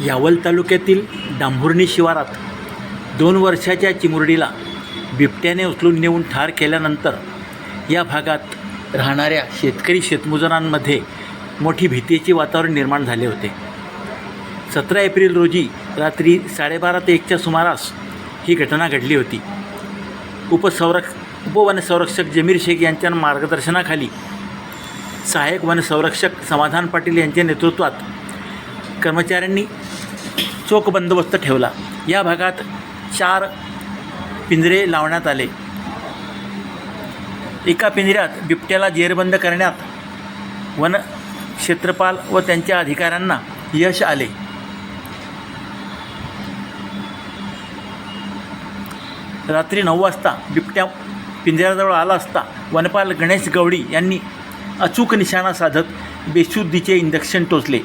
यावल तालुक्यातील डांभुर्णी शिवारात दोन वर्षाच्या चिमुरडीला बिबट्याने उचलून नेऊन ठार केल्यानंतर या भागात राहणाऱ्या शेतकरी शेतमजुरांमध्ये मोठी भीतीचे वातावरण निर्माण झाले होते. सतरा एप्रिल रोजी रात्री साडेबारा ते एकच्या सुमारास ही घटना घडली होती. उपसंरक्ष उपवनसंरक्षक जमीर शेख यांच्या मार्गदर्शनाखाली सहाय्यक वनसंरक्षक समाधान पाटील यांच्या नेतृत्वात कर्मचाऱ्यांनी चोख बंदोबस्त ठेवला. या भागात चार पिंजरे लावण्यात आले. एका पिंजऱ्यात बिबट्याला जेरबंद करण्यात वन क्षेत्रपाल व त्यांच्या अधिकाऱ्यांना यश आले. रात्री नऊ वाजता बिबट्या पिंजऱ्याजवळ आला असता वनपाल गणेश गवडी यांनी अचूक निशाणा साधत बेशुद्धीचे इंजेक्शन टोचले.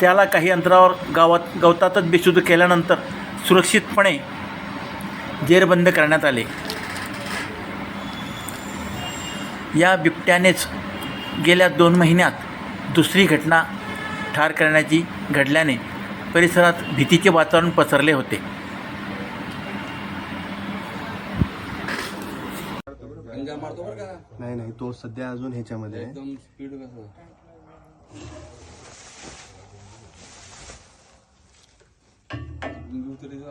त्याला काही अंतरावर गावात गवतातच बेशुद्ध केल्यानंतर सुरक्षितपणे जेरबंद करण्यात आले. या बिबट्यानेच गेल्या दोन महिन्यात दुसरी घटना ठार करण्याची घडल्याने परिसरात भीतीचे वातावरण पसरले होते. नाही नाही तो सध्या अजून ह्याच्यामध्ये muito eles